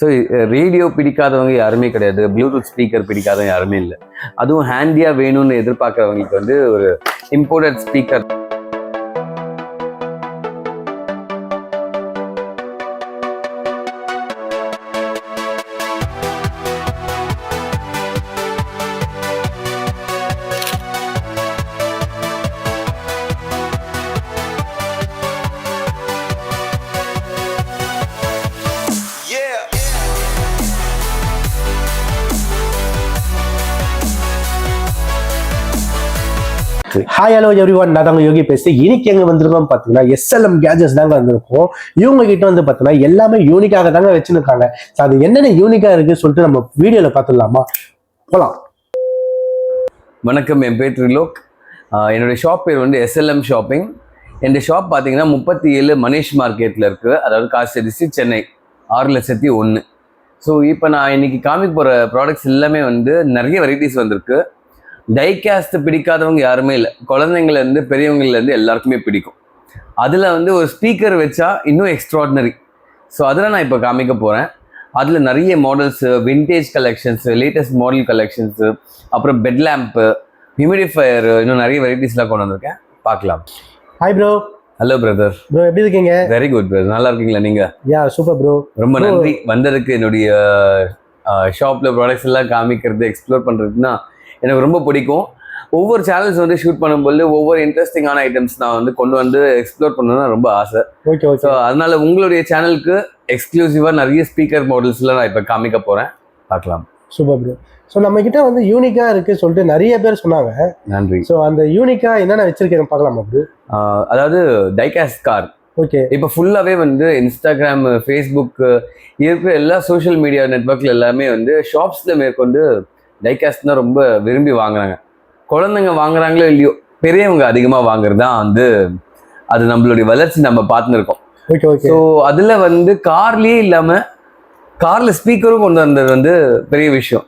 So radio பிடிக்காதவங்க யாருமே கிடையாது. ப்ளூடூத் ஸ்பீக்கர் பிடிக்காதவங்க யாருமே இல்லை. அதுவும் ஹேண்டியாக வேணும்னு எதிர்பார்க்குறவங்களுக்கு வந்து ஒரு imported speaker hi hello everyone நான் தாங்க யோகி பேசி இன்னைக்கு எங்க வந்திருக்கோம் பார்த்தீங்கன்னா எஸ்எல்எம் கேஜஸ் தாங்க வந்திருக்கோம். இவங்க கிட்ட வந்து பார்த்தீங்கன்னா எல்லாமே யூனிக்காக தாங்க வச்சுருக்காங்க. ஸோ அது என்னென்ன யூனிக்கா இருக்கு சொல்லிட்டு நம்ம வீடியோல பார்த்துடலாமா? போலாம். வணக்கம். என் பேர் த்ரிலோக். என்னுடைய ஷாப் பேர் வந்து எஸ்எல்எம் ஷாப்பிங் என்னுடைய ஷாப் பார்த்தீங்கன்னா முப்பத்தி ஏழு மனிஷ் மார்க்கெட்டில் இருக்குது. அதாவது காசரிசி சென்னை ஆறு லட்சத்தி ஒன்று ஸோ இப்போ நான் இன்னைக்கு காமிக்க போகிற ப்ராடக்ட்ஸ் எல்லாமே வந்து நிறைய வெரைட்டிஸ் வந்திருக்கு. டைகாஸ்ட் பிடிக்காதவங்க யாருமே இல்லை. குழந்தைங்கள்லேருந்து பெரியவங்கலேருந்து எல்லாருக்குமே பிடிக்கும். அதில் வந்து ஒரு ஸ்பீக்கர் வச்சா இன்னும் எக்ஸ்ட்ராடினரி ஸோ அதில் நான் இப்போ காமிக்க போகிறேன் அதில் நிறைய models vintage collections latest model collections அப்புறம் பெட் லேம்ப்பு ஹியூமிடிஃபையர் இன்னும் நிறைய வெரைட்டிஸ்லாம் கொண்டு வந்திருக்கேன். பார்க்கலாம். Hi bro hello brother bro எப்படி இருக்கீங்க? வெரி குட் பிரதர் நல்லா இருக்கீங்களா நீங்கள் யா சூப்பர் ப்ரோ ரொம்ப. நன்றி. வந்ததுக்கு என்னுடைய ஷாப்பில் ப்ராடக்ட்ஸ் எல்லாம் காமிக்கிறது எக்ஸ்ப்ளோர் பண்ணுறதுன்னா எனக்கு ரொம்ப பிடிக்கும். ஒவ்வொரு சேனல்ஸ் வந்து ஷூட் பண்ணும்போது ஒவ்வொரு இன்ட்ரெஸ்டிங்கான ஐட்டம்ஸ் நான் வந்து கொண்டு வந்து எக்ஸ்ப்ளோர் பண்ணணும்னு ரொம்ப ஆசை. ஓகே ஸோ அதனால உங்களுடைய சேனலுக்கு எக்ஸ்க்ளூசிவாக நிறைய ஸ்பீக்கர் மாடல்ஸ்லாம் நான் இப்போ காமிக்க போகிறேன் பார்க்கலாம். சூப்பர் ப்ரோ ஸோ நம்ம கிட்ட வந்து யூனிக்கா இருக்கு சொல்லிட்டு நிறைய பேர் சொன்னாங்க. நன்றி. ஸோ அந்த யூனிக்கா என்னென்ன வச்சிருக்கேன் பார்க்கலாமா ப்ரோ அதாவது டைகாஸ்ட் கார் ஓகே இப்போ ஃபுல்லாகவே வந்து இன்ஸ்டாகிராம் ஃபேஸ்புக் இருக்கிற எல்லா சோஷியல் மீடியா நெட்ஒர்க்கில் எல்லாமே வந்து ஷாப்ஸில் மேற்கொண்டு டைகாஸ்ட் தான் ரொம்ப விரும்பி வாங்குறாங்க. குழந்தைங்க வாங்குறாங்களோ இல்லையோ பெரியவங்க அதிகமாக வாங்குறது தான் வந்து அது நம்மளுடைய வளர்ச்சி நம்ம பார்த்துன்னு இருக்கோம் ஓகே ஓகே ஸோ அதில் வந்து கார்லேயே இல்லாமல் காரில் ஸ்பீக்கரும் கொண்டு வந்தது வந்து பெரிய விஷயம்.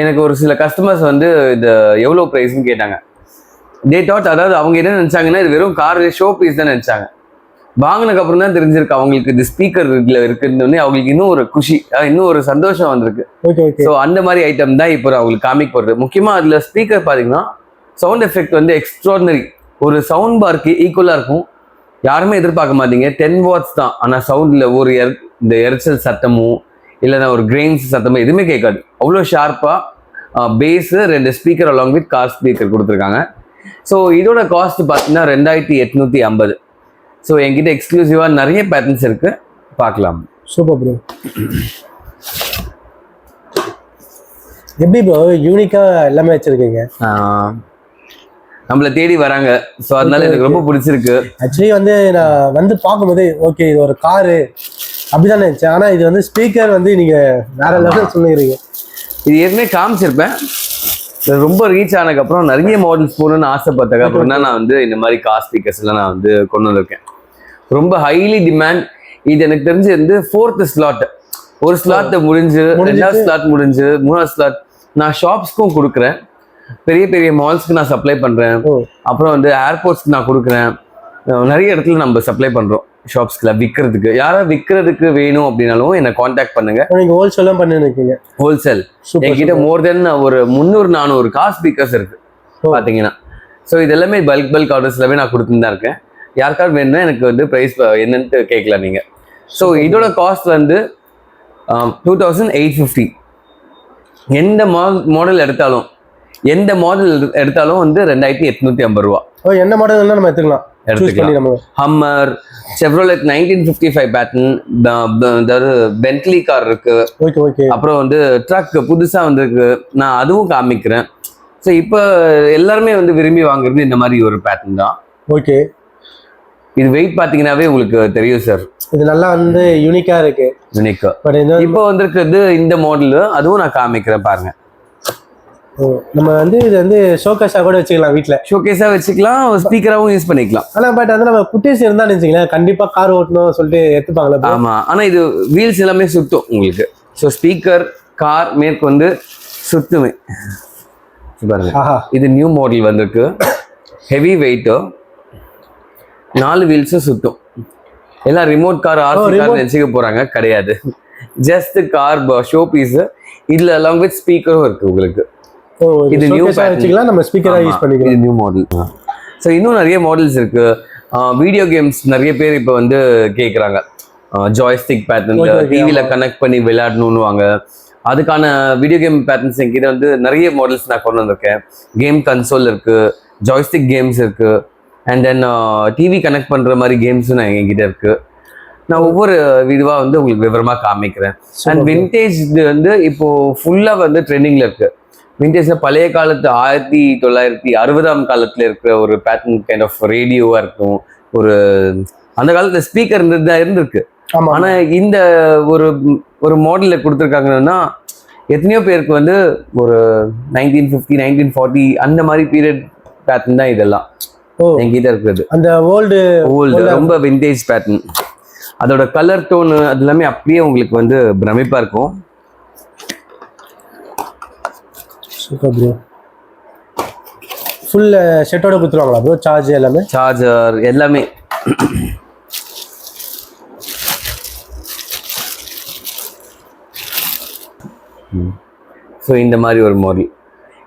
எனக்கு ஒரு சில கஸ்டமர்ஸ் வந்து இது எவ்வளோ ப்ரைஸ்னு கேட்டாங்க. டே டாட் அதாவது அவங்க என்ன நினச்சாங்கன்னா இது வெறும் கார் ஷோ பீஸ் தான் நினச்சாங்க. வாங்கினதுக்கு அப்புறம் தான் தெரிஞ்சிருக்கு அவங்களுக்கு இது ஸ்பீக்கர் இதில் இருக்குன்னு அவங்களுக்கு இன்னும் ஒரு குஷி இன்னும் ஒரு சந்தோஷம் வந்திருக்கு. ஸோ அந்த மாதிரி ஐட்டம் தான் இப்போ நான் உங்களுக்கு காமிக்க போகிறது முக்கியமாக அதில் ஸ்பீக்கர் பார்த்தீங்கன்னா சவுண்ட் எஃபெக்ட் வந்து எக்ஸ்ட்ராடினரி ஒரு சவுண்ட் பார்க்கு ஈக்குவலாக இருக்கும். யாருமே எதிர்பார்க்க மாட்டீங்க. டென் வாட்ஸ் தான். ஆனால் சவுண்டில் ஒரு எர் இந்த எரிச்சல் சத்தமோ இல்லைன்னா ஒரு கிரெயின்ஸ் சத்தமோ எதுவுமே கேட்காது. அவ்வளோ ஷார்ப்பாக பேஸு ரெண்டு speaker along with car speaker கொடுத்துருக்காங்க. ஸோ இதோட காஸ்ட் பார்த்தீங்கன்னா ரெண்டாயிரத்தி எட்நூற்றி ஐம்பது. ஸோ என்கிட்ட எக்ஸ்க்ளூசிவாக நிறைய பேட்டர்ன்ஸ் இருக்குது பார்க்கலாம். சூப்பர் ப்ரோ எப்படி ப்ரோ யூனிக்கா எல்லாமே வச்சிருக்கீங்க. நம்மள தேடி வராங்க. ஸோ அதனால எனக்கு ரொம்ப பிடிச்சிருக்கு. ஆக்சுவலி வந்து நான் வந்து பார்க்கும்போது ஓகே இது ஒரு காரு அப்படிதான் நினைச்சேன். ஆனா இது வந்து ஸ்பீக்கர் வந்து நீங்க வேற லெவலில் சொல்லிடுறீங்க இது ஏற்கனவே காமிச்சிருப்பேன். ரொம்ப ரீச் ஆனதுக்கப்புறம் நிறைய மாடல்ஸ் போகணும்னு ஆசைப்பட்டதுக்கு அப்புறம் தான் நான் வந்து இந்த மாதிரி கார் ஸ்பீக்கர்ஸ் எல்லாம் நான் வந்து கொண்டு வந்திருக்கேன். ரொம்ப ஹைலி டிமாண்ட் இது எனக்கு தெரிஞ்சு வந்து ஃபோர்த் ஸ்லாட் ஒரு ஸ்லாட் முடிஞ்சு. ரெண்டாவது ஸ்லாட் முடிஞ்சு மூணாவது ஸ்லாட் நான் ஷாப்ஸ்க்கும் கொடுக்குறேன். பெரிய பெரிய மால்ஸ்க்கு நான் சப்ளை பண்றேன். ஓ. அப்புறம் வந்து ஏர்போர்ட்ஸ்க்கு நான் கொடுக்குறேன். நிறைய இடத்துல நம்ம சப்ளை பண்றோம் ஷாப்ஸ்க்குல விற்கிறதுக்கு யாராவது விற்கிறதுக்கு வேணும் அப்படின்னாலும் என்னை காண்டாக்ட் பண்ணுங்க. நீங்க ஹோல்சேலும் பண்ணிருக்கீங்க ஹோல்சேல் என்கிட்ட மோர் தென் ஒரு முந்நூறு நானூறு கார் ஸ்பீக்கர்ஸ் இருக்கு. பாத்தீங்கன்னா. ஸோ இது எல்லாமே பல்க் பல்க் ஆர்டர்ஸ் எல்லாமே நான் கொடுத்துட்டு தான் இருக்கேன். யாருக்காவது வேணும்னா எனக்கு வந்து ப்ரைஸ் என்னன்ட்டு கேட்கலாம் நீங்க. ஸோ இதோட காஸ்ட் வந்து டூ தௌசண்ட் எயிட் ஃபிஃப்டி எந்த மாடல் எடுத்தாலும் எந்த மாடல் எடுத்தாலும் வந்து ரெண்டாயிரத்தி எட்நூத்தி ஐம்பது ரூபா. என்ன மாடல் நம்ம எடுத்துக்கலாம். Hummer Chevrolet nineteen fifty five pattern அதாவது பென்ட்லி கார் இருக்கு. ஓகே ஓகே அப்புறம் வந்து ட்ரக் புதுசா வந்திருக்கு. நான் அதுவும் காமிக்கிறேன். ஸோ இப்போ எல்லாருமே வந்து விரும்பி வாங்குறது இந்த மாதிரி ஒரு பேட்டர்ன் தான். ஓகே இது வெயிட் பார்த்தீங்கன்னாவே உங்களுக்கு தெரியும் சார் இது நல்லா வந்து யூனிக்கா இருக்கு. யூனிக்கா பட் இந்த இப்போ வந்திருக்கிறது இந்த மாடலு அதுவும் நான் காமிக்கிறேன் பாருங்க. நம்ம வந்து இது வந்து ஷோகேஷா கூட வச்சுக்கலாம் வீட்ல. ஷோகேஸாக வச்சுக்கலாம் ஸ்பீக்கராகவும் யூஸ் பண்ணிக்கலாம். ஆனா பட் வந்து நம்ம குட்டீஸ் இருந்தா நினைச்சீங்களேன் கண்டிப்பா கார் ஓட்டணும் சொல்லிட்டு எடுத்துப்பாங்களா bro? ஆமா. ஆனா இது வீல்ஸ் எல்லாமே சுத்தும் உங்களுக்கு. ஸோ ஸ்பீக்கர் கார் மேற்கொண்டு சுத்துமே. இது பாருங்க இது நியூ மாடல் வந்திருக்கு. ஹெவி வெயிட்டு நாலு வீல்ஸும் சுத்தும். எல்லாம் remote car RC car remote. நினச்சிக்க போறாங்க கிடையாது. ஜஸ்ட் கார் ஷோ பீஸ் இதுல அலாங் வித் ஸ்பீக்கரும் இருக்கு உங்களுக்கு. இது நியூ. வச்சுக்கலாம் நம்ம ஸ்பீக்கரா யூஸ் பண்ணிக்கலாம். நியூ மாடல் ஸோ இன்னும் நிறைய மாடல்ஸ் இருக்கு. வீடியோ கேம்ஸ் நிறைய பேர் இப்போ வந்து கேட்குறாங்க ஜாய்ஸ்டிக் பேட்டர்ன் Okay, okay, டிவியில் கனெக்ட் பண்ணி விளையாடணும்னு வாங்க அதுக்கான வீடியோ கேம் பேட்டர்ன்ஸ் என்கிட்ட வந்து நிறைய மாடல்ஸ் நான் கொண்டு வந்திருக்கேன். கேம் கன்சோல் இருக்கு ஜாய்ஸ்டிக் கேம்ஸ் இருக்கு. அண்ட் தென் டிவி கனெக்ட் பண்ற மாதிரி கேம்ஸும் நான் என்கிட்ட இருக்கு. நான் ஒவ்வொரு இதுவாக வந்து உங்களுக்கு விவரமா காமிக்கிறேன். அண்ட் விண்டேஜ் வந்து இப்போ ஃபுல்லா வந்து ட்ரெண்டிங்ல இருக்கு. விண்டேஜ்ல பழைய காலத்து ஆயிரத்தி தொள்ளாயிரத்தி அறுபதாம் காலத்துல இருக்கிற ஒரு பேட்டர்ன் கைண்ட் ஆஃப் ரேடியோவா இருக்கும் ஒரு அந்த காலத்துல ஸ்பீக்கர் இருந்தது இருந்திருக்கு. ஆமா ஆனா இந்த ஒரு ஒரு மாடல்ல கொடுத்துருக்காங்கன்னா எத்தனையோ பேருக்கு வந்து ஒரு நைன்டீன் ஃபிஃப்டி நைன்டீன் ஃபார்ட்டி அந்த மாதிரி பீரியட் பேட்டர்ன் தான் இதெல்லாம். என்கிட்ட இருக்கிறது அந்த ஓல்டு ஓல்டு ரொம்ப விண்டேஜ் பேட்டர்ன் அதோட கலர் டோன் அது எல்லாமே அப்படியே உங்களுக்கு வந்து பிரமிப்பா இருக்கும். சூப்பர் ப்ரோ ஃபுல் செட்டோட கொடுத்துருவாங்களா ப்ரோ சார்ஜ் எல்லாமே? சார்ஜர் எல்லாமே. ஸோ இந்த மாதிரி ஒரு மாடல்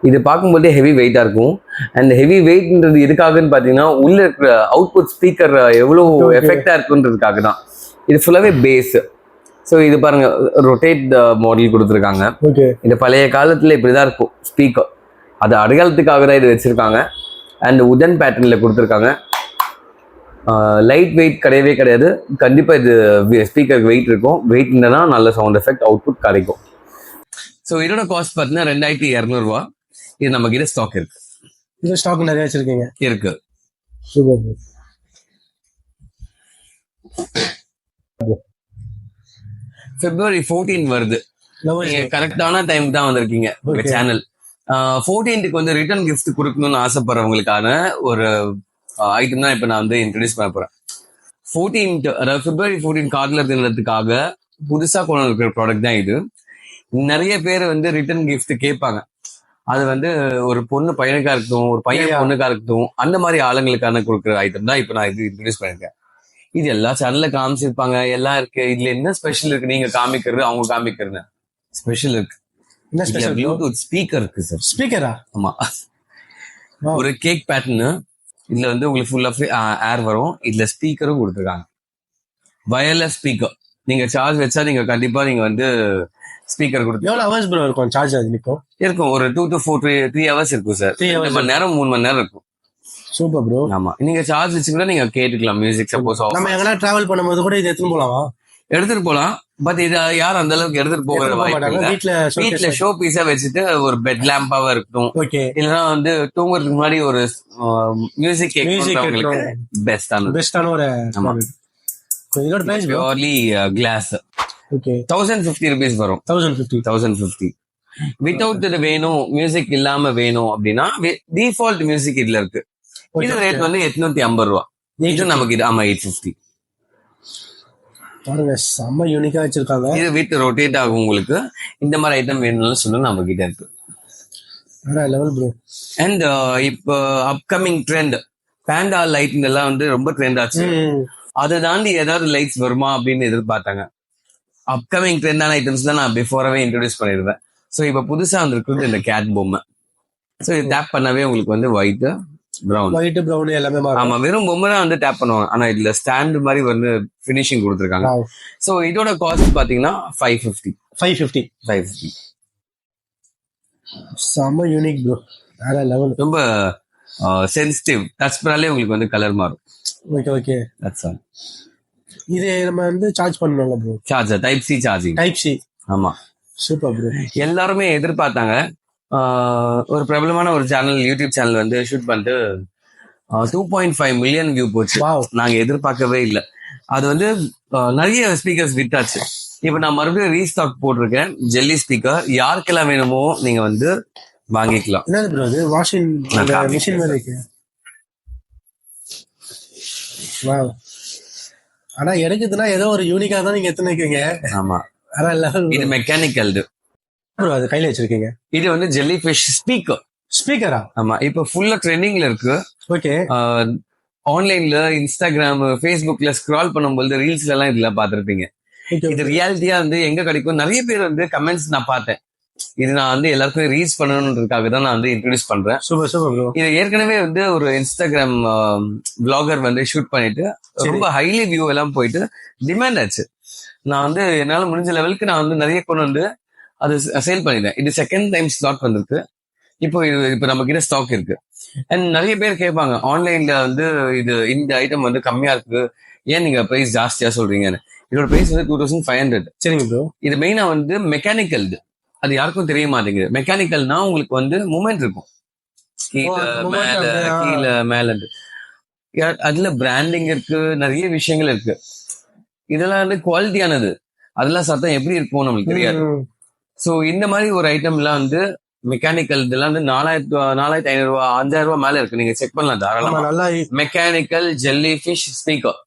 இது பார்க்கும்போதே ஹெவி வெயிட்டாக இருக்கும். அண்ட் ஹெவி வெயிட்ன்றது எதுக்காகன்னு பார்த்தீங்கன்னா உள்ள இருக்கிற அவுட்புட் ஸ்பீக்கர் எவ்வளோ. எஃபெக்டாக இருக்குன்றதுக்காக தான். இது ஃபுல்லாகவே பேஸ் ஸோ இது பாருங்க ரொட்டேட் மாடல் கொடுத்துருக்காங்க. இந்த பழைய காலத்தில் இப்படி தான் இருக்கும் ஸ்பீக்கர் அது அடையாளத்துக்காக தான் இது வச்சுருக்காங்க. அண்ட் உடன் பேட்டர்னில் கொடுத்துருக்காங்க. லைட் வெயிட் கிடையவே கிடையாது. கண்டிப்பாக இது ஸ்பீக்கருக்கு வெயிட் இருக்கும். வெயிட் இருந்தனா நல்ல சவுண்ட் எஃபெக்ட் அவுட்புட் கிடைக்கும். ஸோ இதோட காஸ்ட் பார்த்தீங்கன்னா ரெண்டாயிரத்தி இரநூறுவா. இது நம்ம கிட்ட ஸ்டாக் இருக்கு. இது ஸ்டாக் நிறைய வச்சிருக்கீங்க. இருக்கு. சூப்பர் ப்ரோ பிப்ரவரி ஃபோர்டீன் வருது. நீங்க கரெக்டான டைம் தான் வந்திருக்கீங்க. சேனல் ஃபோர்டீன்த்துக்கு வந்து ரிட்டர்ன் கிஃப்ட் கொடுக்கணும்னு ஆசைப்படுறவங்களுக்கான ஒரு ஐட்டம் தான் இப்போ நான் வந்து இன்ட்ரடியூஸ் பண்ண போறேன். ஃபோர்டீன்த் அதாவது பிப்ரவரி ஃபோர்டீன் கார்டில் தினத்துக்காக புதுசா கொண்டு இருக்கிற ப்ராடக்ட் தான் இது. நிறைய பேர் வந்து ரிட்டர்ன் gift கேட்பாங்க. அது வந்து ஒரு பொண்ணு பையனுக்கா இருக்கட்டும் ஒரு பையன். பொண்ணுக்கா இருக்கட்டும் அந்த மாதிரி ஆளுங்களுக்கான கொடுக்குற ஐட்டம் தான் இப்போ நான் இது இன்ட்ரடியூஸ் பண்ணிருக்கேன் இது எல்லா சேனல்ல காமிச்சிருப்பாங்க எல்லாம் இருக்கு. இதுல என்ன ஸ்பெஷல் இருக்கு நீங்க காமிக்கிறது அவங்க காமிக்கிறது ஸ்பெஷல் இருக்கு. ப்ளூடூத் ஸ்பீக்கர் இருக்கு சார் ஸ்பீக்கரா ஆமா. ஒரு கேக் பேட்டர்னு இதுல வந்து உங்களுக்கு ஃபுல் ஆஃப் ஏர் வரும். இதுல ஸ்பீக்கரும் கொடுத்துருக்காங்க. வயர்லெஸ் ஸ்பீக்கர் நீங்க சார்ஜ் வச்சா நீங்க கண்டிப்பா நீங்க வந்து ஸ்பீக்கர் கொடுத்து. எவ்வளவு ஹவர்ஸ் ப்ரோ இருக்கும்? சார்ஜ் அது நிற்கும் இருக்கும். ஒரு two to four three three hours இருக்கும் சார் hours ரெண்டு மணி நேரம் மூணு மணி நேரம் இருக்கும். சூப்பர் ப்ரோ ஆமா. நீங்க சார்ஜ் வச்சு கூட நீங்க கேட்டுக்கலாம். மியூசிக் சப்போஸ் நம்ம எங்கன்னா டிராவல் பண்ணும்போது கூட இது எடுத்துன்னு போலாமா? எடுத்துட்டு போலாம். பட் இது யாரும் அந்த அளவுக்கு எடுத்துட்டு போகிற வீட்ல வீட்ல ஷோ பீஸா வச்சுட்டு ஒரு பெட் லேம்பாவா இருக்கட்டும். இல்லைன்னா வந்து தூங்குறதுக்கு முன்னாடி ஒரு மியூசிக் பெஸ்டானது பெஸ்டான ஒரு. இதோட purely class okay thousand fifty rupees வரும். Thousand fifty thousand fifty without இது வேணும் மியூசிக் இல்லாம வேணும் அப்படின்னா டிஃபால்ட் மியூசிக் இதுல இருக்கு. இது ரேட் வந்து எட்நூத்தி ஐம்பது ரூபா. இது நமக்கு இது ஆமா எயிட் ஃபிஃப்டி பாருங்க செம்ம யூனிக்கா வச்சிருக்காங்க. இது வீட்டு ரொட்டேட் ஆகும் உங்களுக்கு. இந்த மாதிரி ஐட்டம் வேணும்னு சொல்லி நம்ம கிட்ட இருக்கு. லெவல் ப்ரோ அண்ட் இப்போ அப்கமிங் ட்ரெண்ட் பேண்டா லைட் எல்லாம் வந்து ரொம்ப ட்ரெண்ட் ஆச்சு. அதை தாண்டி ஏதாவது லைட்ஸ் வருமா அப்படின்னு எதிர்பார்த்தாங்க. அப்கமிங் ட்ரெண்டான ஐட்டம்ஸ் தான் நான் பிஃபோராகவே இன்ட்ரடியூஸ் பண்ணிடுவேன் ஸோ இப்போ புதுசாக வந்திருக்கிறது இந்த கேட் பொம்மை ஸோ இது டேப் பண்ணவே உங்களுக்கு வந்து ஒயிட் ப்ரௌன் ஒயிட் ப்ரௌன் எல்லாமே ஆமா வெறும் பொம்மை வந்து டேப் பண்ணுவாங்க. ஆனா இதுல ஸ்டாண்ட் மாதிரி வந்து ஃபினிஷிங் கொடுத்துருக்காங்க. ஸோ இதோட காஸ்ட் பாத்தீங்கன்னா five fifty five fifty five fifty செம்ம யூனிக் ப்ரோ வேற லெவல் ரொம்ப சென்சிட்டிவ் டச் பண்ணாலே உங்களுக்கு வந்து கலர் மாறும். ஓகே ஓகே தட்ஸ் ஆல் இது நம்ம வந்து சார்ஜ் பண்ணணும்ல bro charger type C charging type C ஆமா. சூப்பர் ப்ரோ எல்லாருமே எதிர்பார்த்தாங்க. ஒரு பிரபலமான ஒரு சேனல் யூடியூப் சேனல் வந்து ஷூட் பண்ணிட்டு two point five million view போச்சு. நாங்க எதிர்பார்க்கவே இல்லை. அது வந்து நிறைய ஸ்பீக்கர்ஸ் விட்டாச்சு இப்போ நான் மறுபடியும் ரீஸ்டாக் போட்டிருக்கேன். ஜெல்லி ஸ்பீக்கர் யாருக்கெல்லாம் வேணுமோ நீங்க வந்து வாங்கிக்கலாம். என்னது ப்ரோ அது? வாஷிங். மிஷின் இருக்கு. வாவ் ஆனா எடுக்குதுன்னா ஏதோ ஒரு யூனிக்கா தான் நீங்க எத்தனை இருக்கீங்க ஆமா. வேற லெவல் இது மெக்கானிக்கல் ப்ரோ அது கையில வச்சிருக்கீங்க. இது வந்து ஜெல்லி ஃபிஷ் ஸ்பீக்கர் ஸ்பீக்கரா ஆமா இப்போ ஃபுல்லா ட்ரெண்டிங்ல இருக்கு. ஓகே ஆன்லைன்ல இன்ஸ்டாகிராம் ஃபேஸ்புக்ல ஸ்க்ரால் பண்ணும்போது ரீல்ஸ்ல எல்லாம் இதுல பார்த்திருப்பீங்க இது ரியாலிட்டியா வந்து எங்க கிடைக்கும்? நிறைய பேர் வந்து கமெண்ட்ஸ் நான் பார்த்தேன். இது நான் வந்து எல்லாருக்கும் ரீச் பண்ணணுன்றதுக்காக தான் நான் வந்து இன்ட்ரடியூஸ் பண்றேன். சூப்பர் சூப்பர் ப்ரோ இது ஏற்கனவே வந்து ஒரு இன்ஸ்டாகிராம் vlogger வந்து ஷூட் பண்ணிட்டு ரொம்ப ஹைலி வியூ எல்லாம் போயிட்டு டிமாண்ட் ஆச்சு. நான் வந்து என்னால முடிஞ்ச லெவலுக்கு நான் வந்து நிறைய கொண்டு வந்து அது சேல் பண்ணிட்டேன். இது செகண்ட் டைம் ஸ்டாக் வந்திருக்கு. இப்போ இது இப்போ நம்ம கிட்ட ஸ்டாக் இருக்கு. அண்ட் நிறைய பேர் கேட்பாங்க ஆன்லைன்ல வந்து இது இந்த ஐட்டம் வந்து கம்மியா இருக்கு ஏன் நீங்க பிரைஸ் ஜாஸ்தியா சொல்றீங்கன்னு? இதோட பிரைஸ் வந்து டூ தௌசண்ட் ஃபைவ் ஹண்ட்ரட் சரிங்க ப்ரோ இது மெயினா வந்து மெக்கானிக்கல் அது யாருக்கும் தெரிய மாட்டேங்குது மெக்கானிக்கல்னா உங்களுக்கு வந்து மூமெண்ட் இருக்கும். கீழே மேல? கீழே மேல அதுல பிராண்டிங் இருக்கு நிறைய விஷயங்கள் இருக்கு. இதெல்லாம் வந்து குவாலிட்டியானது அதெல்லாம் சத்தம் எப்படி இருக்கும் நம்மளுக்கு தெரியாது. சோ இந்த மாதிரி ஒரு ஐட்டம்லாம் வந்து மெக்கானிக்கல் இதெல்லாம் வந்து நாலாயிரத்து நாலாயிரத்தி ஐநூறு ரூபா அஞ்சாயிரம் ரூபாய் மேல இருக்கு. நீங்க செக் பண்ணலாம் தாராளமா. மெக்கானிக்கல் ஜெல்லி ஃபிஷ் ஸ்பீக்கர்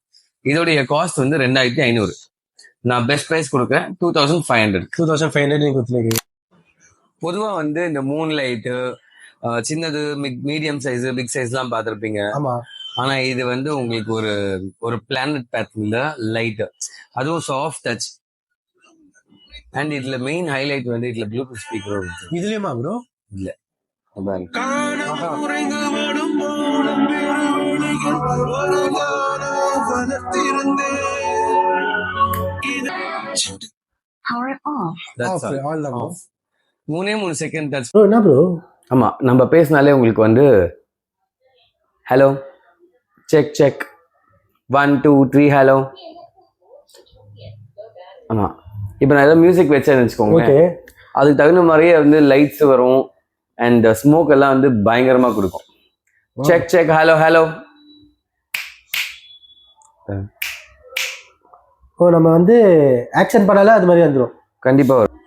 இதோடைய காஸ்ட் வந்து ரெண்டாயிரத்தி ஐநூறு. நான் பெஸ்ட் பிரைஸ் கொடுக்குறேன். Two thousand five hundred two thousand five hundred கொடுத்துருக்கீங்க பொதுவா வந்து இந்த மூன் லைட்டு சின்னது மீடியம் சைஸ் பிக் சைஸ்லாம் பார்த்துருப்பீங்க. ஆமா. ஆனா இது வந்து உங்களுக்கு ஒரு ஒரு பிளானட் பேட்டர்ன்ல லைட் அதுவும் சாஃப்ட் டச் அண்ட் இதுல மெயின் ஹைலைட் வந்து இதுல ப்ளூடூத் ஸ்பீக்கர் இருக்கு. இதுலயுமா ப்ரோ இல்ல. பாருங்க. Power off. That's all. Off. மூணே மூணு செகண்ட் ப்ரோ என்ன ப்ரோ ஆமா நம்ம பேசினாலே உங்களுக்கு வந்து hello check check one two three hello ஆமா இப்போ நான் ஏதோ மியூசிக் வச்சேன்னு வச்சுக்கோங்க அதுக்கு தகுந்த மாதிரியே வந்து லைட்ஸ் வரும் அண்ட் ஸ்மோக் எல்லாம் வந்து பயங்கரமா கொடுக்கும். செக் செக் ஹலோ ஹலோ ஓ நம்ம வந்து ஆக்ஷன் பண்ணாலே அது மாதிரி வந்துரும். கண்டிப்பா வரும்.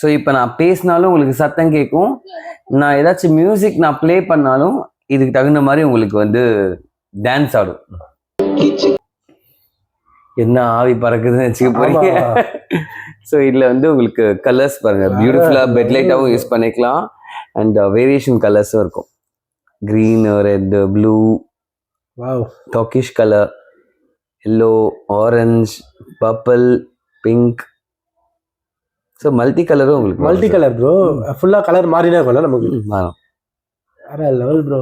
ஸோ இப்போ நான் பேசினாலும் உங்களுக்கு சத்தம் கேட்கும். நான் ஏதாச்சும் மியூசிக் நான் ப்ளே பண்ணாலும் இதுக்கு தகுந்த மாதிரி உங்களுக்கு வந்து டான்ஸ் ஆடும். என்ன ஆவி பறக்குதுன்னு வச்சுக்க போறீங்க. ஸோ இதுல வந்து உங்களுக்கு கலர்ஸ் பாருங்க. பியூட்டிஃபுல்லா பெட் லைட்டாகவும் யூஸ் பண்ணிக்கலாம். அண்ட் வேரியேஷன் கலர்ஸும் இருக்கும். Green red blue darkish colour yellow orange purple pink so multi கலரும் உங்களுக்கு மல்டி கலர் ப்ரோ ஃபுல்லாக கலர் மாறினா இருக்கும்ல நமக்கு. மாறும். வேற லெவல் ப்ரோ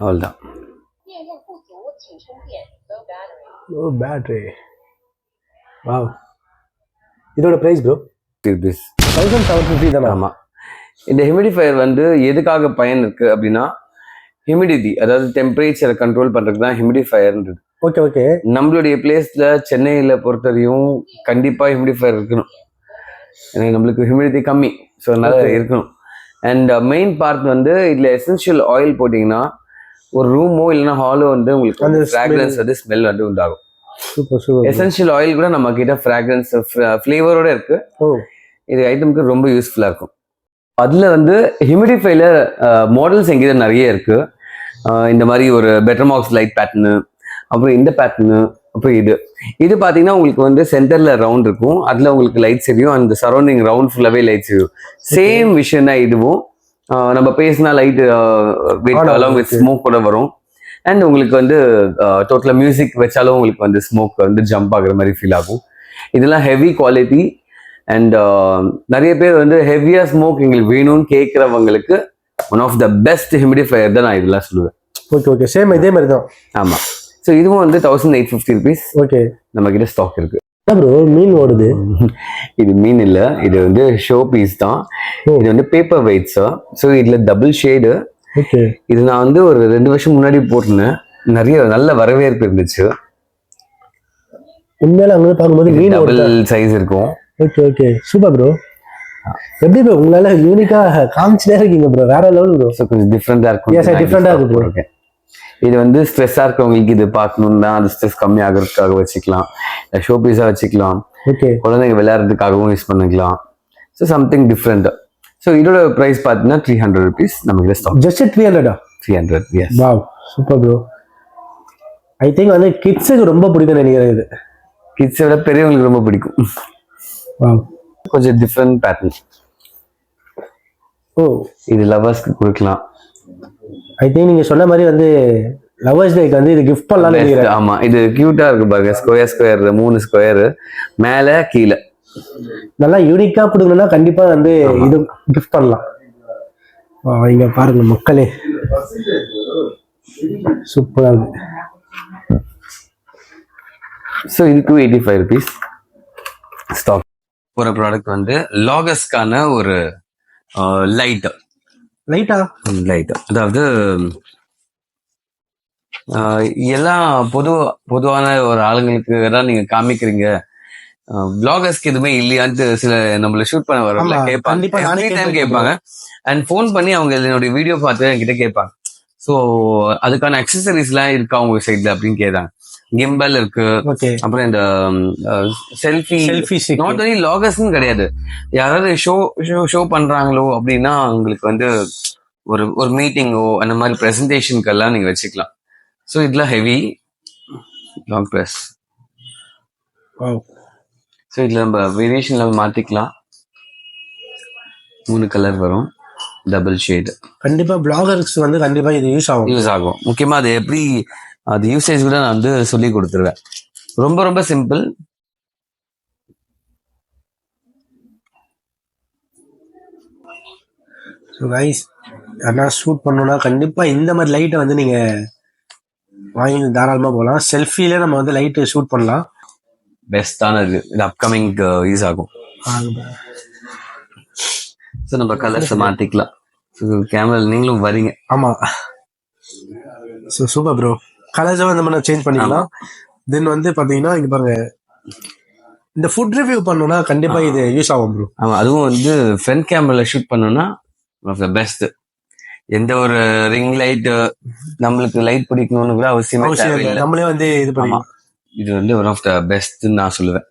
அவ்வளோதான் ஓ பேட்ரி வாவ் இதோட price bro thousand seven fifty தானே? ஆமாம் இந்த ஹியூமிடிஃபையர் வந்து எதுக்காக பயன் இருக்குது அப்படின்னா ஹியூமிடிட்டி அதாவது டெம்பரேச்சரை கண்ட்ரோல் பண்றதுக்கு தான் ஹியூமிடிஃபையர்ன்றது ஓகே ஓகே நம்மளுடைய பிளேஸ்ல சென்னையில பொறுத்தவரையும் கண்டிப்பா ஹியூமிடிஃபையர் இருக்கணும். ஏன்னா நம்மளுக்கு ஹியூமிடிட்டி கம்மி ஸோ அதனால. இருக்கணும். அண்ட் மெயின் பார்ட் வந்து இதுல எசென்ஷியல் ஆயில் போட்டிங்கன்னா ஒரு ரூமோ இல்லைன்னா ஹாலோ வந்து உங்களுக்கு அந்த ஃப்ராக்ரன்ஸ் வந்து ஸ்மெல் வந்து உண்டாகும். எசென்ஷியல் ஆயில் கூட நம்ம கிட்ட ஃப்ராக்ரன்ஸ் ஃப்ளேவரோட இருக்கு. இது ஐட்டமுக்கு ரொம்ப யூஸ்ஃபுல்லா இருக்கும். அதுல வந்து ஹியூமிடிஃபைல மாடல்ஸ் எங்கிட்ட நிறைய இருக்கு. அஹ் இந்த மாதிரி ஒரு பெட்டர்மாக்ஸ் லைட் பேட்டர்னு அப்புறம் இந்த பேட்டர்னு அப்புறம் இது. இது பாத்தீங்கன்னா உங்களுக்கு வந்து சென்டர்ல ரவுண்ட் இருக்கும். அதுல உங்களுக்கு லைட்ஸ் எரியும் அந்த சரௌண்டிங் ரவுண்ட் ஃபுல்லாவே லைட்ஸ் எரியும் சேம் விஷயம் தான் இதுவும். நம்ம பேசினா லைட் ஆனா, அலாங் வித். ஸ்மோக் கூட வரும். அண்ட் உங்களுக்கு வந்து டோட்டலாக மியூசிக் வச்சாலும் உங்களுக்கு வந்து ஸ்மோக் வந்து ஜம்ப் ஆகுற மாதிரி ஃபீல் ஆகும். இதெல்லாம் ஹெவி குவாலிட்டி அண்ட் நிறைய பேர் வந்து ஹெவியா ஸ்மோக் எங்களுக்கு வேணும்னு கேட்குறவங்களுக்கு one of the best humidifier தான் நான் இதெல்லாம் சொல்லுவேன். ஓகே ஓகே சேம் இதே மாதிரி தான். ஆமா. ஸோ இதுவும் வந்து thousand eight fifty rupees okay நம்ம கிட்ட ஸ்டாக் இருக்கு ப்ரோ மீன் ஓடுது. இது மீன் இல்ல. இது வந்து ஷோ பீஸ் தான். ஓ. இது வந்து பேப்பர் வெயிட்ஸ் ஸோ இதுல டபுள் ஷேடு ஓகே இது நான் வந்து ஒரு ரெண்டு வருஷம் முன்னாடி போட்டிருந்தேன். நிறைய நல்ல வரவேற்பு இருந்துச்சு. உண்மையில அங்க பார்க்கும்போது மீன் டபுள் சைஸ் இருக்கும். ஓகே ஓகே சூப்பர் ப்ரோ எப்படி ப்ரோ உங்களால யூனிக்கா காமிச்சிட்டே இருக்கீங்க ப்ரோ வேற லெவல் ப்ரோ கொஞ்சம் டிஃப்ரெண்டா இருக்கும் sir, different ஆ இருக்கும். ஓகே இது வந்து ஸ்ட்ரெஸ்ஸா இருக்கவங்களுக்கு இது பார்க்கணும்னா அந்த ஸ்ட்ரெஸ் கம்மி ஆகிறதுக்காக வச்சுக்கலாம். ஷோ பீஸா வச்சுக்கலாம். ஓகே குழந்தைங்க விளையாடுறதுக்காகவும் யூஸ் பண்ணிக்கலாம். ஸோ சம்திங் டிஃப்ரெண்ட் ஸோ இதோட ப்ரைஸ் பார்த்தீங்கன்னா three hundred rupees stock just three ஹண்ட்ரடா three hundred yes wow super bro I think வந்து கிட்ஸுக்கு ரொம்ப பிடிக்கும் நினைக்கிறேன் இது. கிட்ஸை விட பெரியவங்களுக்கு ரொம்ப பிடிக்கும். கொஞ்சம் டிஃப்ரெண்ட் பேட்டர்ன் ஓ. இது லவர்ஸ்க்கு கொடுக்கலாம். ஐ திங்க் நீங்க சொன்ன மாதிரி வந்து லவர்ஸ் டேக்கு வந்து இது கிஃப்ட் பண்ணலாம்னு Best. நினைக்கிறேன். ஆமா இது கியூட்டா இருக்கு பாருங்க. ஸ்கொயர் ஸ்கொயர் மூணு ஸ்கொயர் மேல கீழே. நல்லா யூனிக்கா கொடுக்கணும்னா கண்டிப்பா வந்து இது கிஃப்ட் பண்ணலாம். இங்க பாருங்க மக்களே. சூப்பரா இருக்கு. ஸோ இது two eighty five rupees stock ஒரு ப்ராடக்ட் வந்து லாகஸ்க்கான ஒரு லைட் லைட்டா லைட் அதாவது ஆஹ், எல்லா பொது பொதுவான ஒரு ஆளுங்களுக்கு தான் நீங்க காமிக்கிறீங்க. பிளாகர்ஸ்க்கு எதுவுமே இல்லையான்ட்டு சில நம்மள ஷூட் பண்ண வரல கேட்பாங்க. கேட்பாங்க. அண்ட் ஃபோன் பண்ணி அவங்க என்னுடைய வீடியோ பார்த்து என்கிட்ட கேட்பாங்க. ஸோ அதுக்கான அக்சசரிஸ் எல்லாம் இருக்கா உங்க சைட்ல அப்படின்னு கேட்டாங்க. கிம்பல் இருக்கு. அப்புறம் இந்த செல்ஃபி செல்ஃபி நாட் ஒன்லி லாகர்ஸ்னு கிடையாது. யாராவது ஷோ ஷோ ஷோ பண்றாங்களோ அப்படின்னா உங்களுக்கு வந்து ஒரு ஒரு மீட்டிங்கோ அந்த மாதிரி ப்ரெசன்டேஷனுக்கெல்லாம் நீங்க வச்சுக்கலாம். ஸோ இதெல்லாம் ஹெவி லாங் ப்ரெஸ் ஸோ இதில் நம்ம வேரியேஷனில் மாற்றிக்கலாம் மூணு கலர் வரும். டபுள் ஷேடு கண்டிப்பா பிளாகர்ஸ் வந்து கண்டிப்பா இது யூஸ் ஆகும். யூஸ் ஆகும். முக்கியமாக அது எப்படி அது யூசேஜ் கூட நான் வந்து சொல்லி கொடுத்துருவேன். ரொம்ப ரொம்ப சிம்பிள் ஸோ கைஸ் யாரா ஷூட் பண்ணணும்னா கண்டிப்பா இந்த மாதிரி லைட்டை வந்து நீங்க வாங்கி தாராளமா போகலாம். செல்ஃபில நம்ம வந்து லைட்டு ஷூட் பண்ணலாம். பெஸ்டான இது. இது அப்கமிங் யூஸ் ஆகும். ஸோ நம்ம கலர்ஸை மாற்றிக்கலாம் ஸோ கேமரா நீங்களும் வரீங்க. ஆமா. ஸோ சூப்பர் ப்ரோ கலர்ஸை வந்து நம்ம சேஞ்ச் பண்ணிக்கலாம். தென் வந்து பாத்தீங்கன்னா இங்க பாருங்க. இந்த ஃபுட் ரிவ்யூ பண்ணணும்னா கண்டிப்பா இது யூஸ் ஆகும் ப்ரோ ஆமாம் அதுவும் வந்து ஃப்ரண்ட் கேமரால ஷூட் பண்ணோம்னா ஆஃப் த பெஸ்ட் எந்த ஒரு ரிங் லைட் நம்மளுக்கு லைட் பிடிக்கணும்னு கூட அவசியமே நம்மளே வந்து இது ஆமா. பண்ணிக்கலாம். இது வந்து ஒன் ஆஃப் த பெஸ்ட்னு நான் சொல்லுவேன்.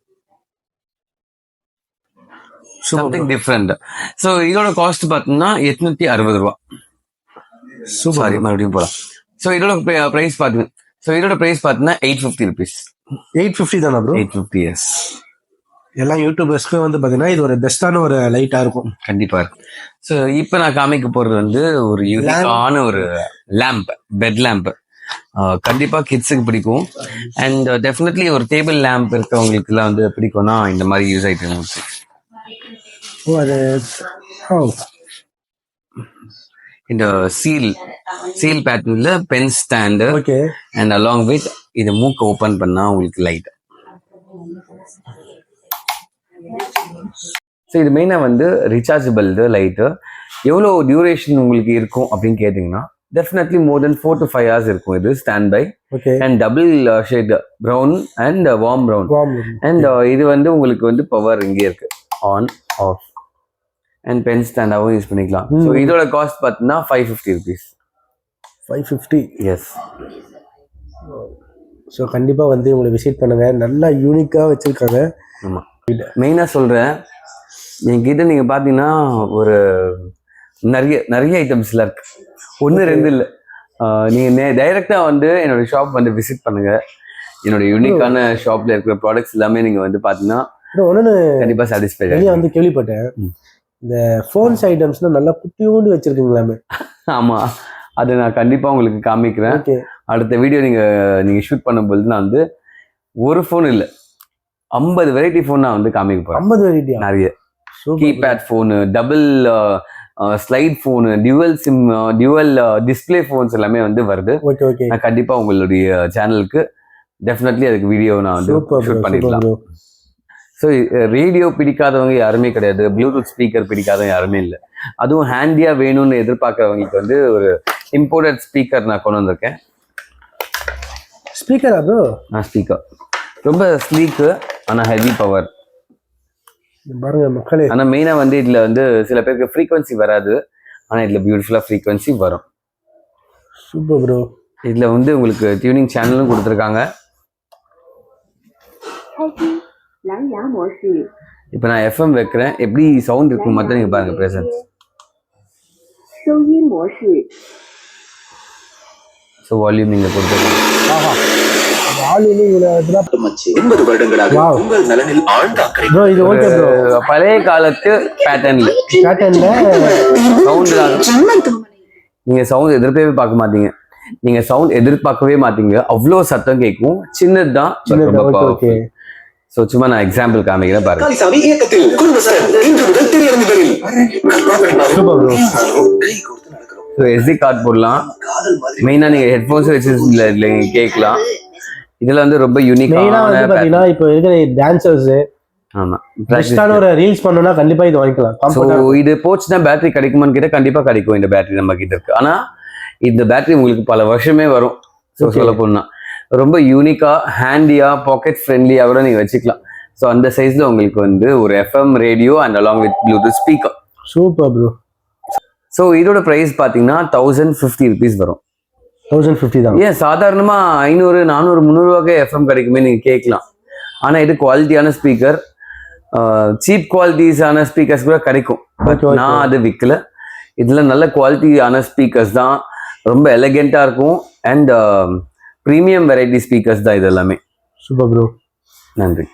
சம்திங் டிஃப்ரெண்ட் ஸோ இதோட காஸ்ட் பார்த்தீங்கன்னா எட்நூத்தி அறுபது ரூபா. சூப்பர் சாரி மறுபடியும் போகலாம் ஸோ இதோட ப்ரைஸ் பார்த்தீங்க ஸோ இதோட ப்ரைஸ் பார்த்தீங்கன்னா eight fifty rupees eight fifty தானே ப்ரோ எயிட் ஃபிஃப்டி எஸ் எல்லா யூடியூபர்ஸ்க்கு வந்து பாத்தீங்கன்னா இது ஒரு பெஸ்டான ஒரு லைட்டா இருக்கும். கண்டிப்பா இருக்கு ஸோ இப்போ நான் காமிக்க போறது வந்து ஒரு யூனிக்கான ஒரு லேம்ப் பெட் லேம்ப் கண்டிப்பா கிட்ஸுக்கு பிடிக்கும். அண்ட் டெஃபினெட்லி ஒரு டேபிள் லேம்ப் இருக்கவங்களுக்கு எல்லாம் வந்து பிடிக்கும்னா இந்த மாதிரி யூஸ் ஆயிட்டு இருந்துச்சு ஓ அது ஓ இந்த சீல் சீல் பேட்டர்ன்ல pen stand okay and along with இது மூக்க ஓபன் பண்ணா உங்களுக்கு லைட் ஸோ இது மெயினாக வந்து ரீசார்ஜபிள் இது லைட்டு எவ்வளோ டியூரேஷன் உங்களுக்கு இருக்கும் அப்படின்னு கேட்டிங்கன்னா definitely more then four to five hours இருக்கும் இது stand by and double shade brown and warm brown and இது வந்து உங்களுக்கு வந்து பவர் இங்கே இருக்கு. ஆன் ஆஃப் அண்ட் பென் ஸ்டாண்டாகவும் யூஸ் பண்ணிக்கலாம். So Hmm. இதோட காஸ்ட் பார்த்தீங்கன்னா five fifty rupees five fifty yes so கண்டிப்பா வந்து உங்களை விசிட் பண்ணுங்க. நல்லா யூனிக்கா வச்சிருக்காங்க. ஆமாம் மெயினாக சொல்கிறேன் என்கிட்ட நீங்கள் பார்த்தீங்கன்னா ஒரு நிறைய நிறைய ஐட்டம்ஸ்லாம் இருக்கு. ஒன்று ரெண்டு இல்லை. நீங்கள் நே டைரெக்டாக வந்து என்னோட ஷாப் வந்து விசிட் பண்ணுங்க. என்னோட யூனிக்கான ஷாப்ல இருக்கிற ப்ராடக்ட்ஸ் எல்லாமே நீங்கள் வந்து பார்த்தீங்கன்னா ஒன்று கண்டிப்பாக சாட்டிஸ்ஃபைட் வெளியே வந்து கேள்விப்பட்டேன். இந்த ஃபோன்ஸ் ஐட்டம்ஸ்லாம் நல்லா குட்டியோண்டு வச்சிருக்கீங்களாமே. ஆமாம் அதை நான் கண்டிப்பாக உங்களுக்கு காமிக்கிறேன். அடுத்த வீடியோ நீங்கள் நீங்கள் ஷூட் பண்ணும்போது நான் வந்து ஒரு ஃபோன் இல்லை ஐம்பது வெரைட்டி ஃபோன் நான் வந்து காமிக்க போகிறேன் ஐம்பது வெரைட்டியா நிறைய. Keypad phone double slide phone dual sim dual display phones எல்லாமே வந்து வருது. நான் கண்டிப்பா உங்களுடைய சேனலுக்கு டெஃபினெட்லி அதுக்கு வீடியோ நான் வந்து ஷூட் பண்ணிடலாம். ஸோ ரேடியோ eh, பிடிக்காதவங்க யாருமே கிடையாது. ப்ளூடூத் ஸ்பீக்கர் பிடிக்காதவங்க யாருமே இல்லை. அதுவும் ஹேண்டியாக வேணும்னு எதிர்பார்க்குறவங்களுக்கு வந்து ஒரு இம்போர்ட்டட் ஸ்பீக்கர் நான் கொண்டு வந்திருக்கேன். ஸ்பீக்கர் அது? நான் ஸ்பீக்கர் ரொம்ப ஸ்லீக்கு ஆனால் ஹெவி பவர் பாருங்க மக்களே. ஆனால் மெயினாக வந்து இதில் வந்து சில பேருக்கு ஃப்ரீக்வன்சி வராது. ஆனால் இதில் பியூட்டிஃபுல்லாக ஃப்ரீக்வன்சி வரும். சூப்பர் ப்ரோ இதில் வந்து உங்களுக்கு டியூனிங் சேனலும் கொடுத்துருக்காங்க. இப்போ நான் எஃப்எம் வைக்கிறேன். எப்படி சவுண்ட் இருக்கும் மட்டும் நீங்க பாருங்க ப்ரெசன்ஸ் வால்யூம் நீங்க கொடுத்துருக்கோம் ஆஹா. பழைய காலத்து பேட்டர்ன்ல சவுண்ட் நீங்க சவுண்ட் எதிர்ப்பே பார்க்க மாட்டீங்க. நீங்க சவுண்ட் எதிர்பார்க்கவே மாட்டீங்க. அவ்வளோ சத்தம் கேட்கும். சின்னதுதான் ஸோ சும்மா நான் எக்ஸாம்பிள் காமிக்கிறேன் பாருங்க. இயக்கத்தில் இன்று முதல் நடக்கிறோம். ஸோ எஸ்டி கார்டு போடலாம். மெயினாக நீங்கள் ஹெட்ஃபோன்ஸ் வச்சு நீங்க கேட்கலாம். இதுல வந்து ரொம்ப மெயினா வந்து யூனிக்கான பாத்தீங்கன்னா இப்போ இருக்கிற டான்சர்ஸ் ஆமா. பெஸ்டான ஒரு ரீல்ஸ் பண்ணணும்னா கண்டிப்பா இது வாங்கிக்கலாம். ஸோ இது போச்சுன்னா பேட்டரி கிடைக்குமான்னு கேட்டால் கண்டிப்பா கிடைக்கும் இந்த பேட்டரி நம்ம கிட்ட இருக்கு. ஆனா இந்த பேட்டரி உங்களுக்கு பல வருஷமே வரும். ஸோ. சொல்ல போனா. ரொம்ப யூனிக்கா ஹேண்டியா பாக்கெட் ஃப்ரெண்ட்லியா கூட நீங்க வச்சுக்கலாம். ஸோ அந்த சைஸ்ல உங்களுக்கு வந்து ஒரு FM radio and along with Bluetooth speaker super bro so இதோட ப்ரைஸ் பார்த்தீங்கன்னா தௌசண்ட் ஃபிஃப்டி ருபீஸ் வரும். தௌசண்ட் ஃபிஃப்டி தான். ஏன் சாதாரணமா ஐநூறு நானூறு முந்நூறுவாக்கே எஃப்எம் கிடைக்குமே நீங்க கேட்கலாம் ஆனா இது குவாலிட்டியான ஸ்பீக்கர் சீப் குவாலிட்டிஸான ஸ்பீக்கர்ஸ் கூட கிடைக்கும். பட். நான் அது விற்கல இதுல நல்ல குவாலிட்டியான ஸ்பீக்கர்ஸ் தான். ரொம்ப எலகெண்டா இருக்கும். அண்ட் ப்ரீமியம் வெரைட்டி ஸ்பீக்கர்ஸ் தான் இது எல்லாமே. சூப்பர் ப்ரோ நன்றி.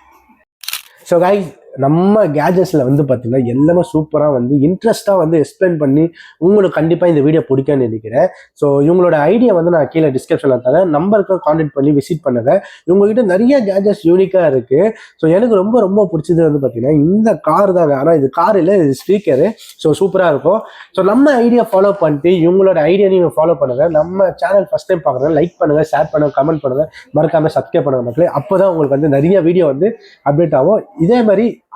ஸோ கைஸ் நம்ம கேஜெட்ஸில் வந்து பார்த்தீங்கன்னா எல்லாமே சூப்பராக வந்து இன்ட்ரெஸ்ட்டாக வந்து எக்ஸ்பிளைன் பண்ணி உங்களுக்கு கண்டிப்பாக இந்த வீடியோ பிடிக்கும்னு நினைக்கிறேன். ஸோ இவங்களோட ஐடியா வந்து நான் கீழே டிஸ்கிரிப்ஷனில் தரேன். நம்பருக்கு காண்டாக்ட் பண்ணி விசிட் பண்ணுங்க. இவங்ககிட்ட நிறைய கேஜெட்ஸ் யூனிக்காக இருக்குது ஸோ எனக்கு ரொம்ப ரொம்ப பிடிச்சது வந்து பார்த்தீங்கன்னா இந்த கார் தான். ஆனால் இது கார் இல்லை இது ஸ்பீக்கரு ஸோ சூப்பராக இருக்கும். ஸோ நம்ம ஐடியா ஃபாலோ பண்ணிட்டு இவங்களோட ஐடியா நீங்கள் ஃபாலோ பண்ணுங்கள் நம்ம சேனல் ஃபஸ்ட் டைம் பார்க்குறேன் லைக் பண்ணுங்கள் ஷேர் பண்ணுங்க கமெண்ட் பண்ணுங்கள் மறக்காமல் சப்ஸ்கிரைப் பண்ணுங்கள் மக்களே. அப்போ தான் உங்களுக்கு வந்து நிறைய வீடியோ வந்து அப்டேட் ஆகும். இதே மாதிரி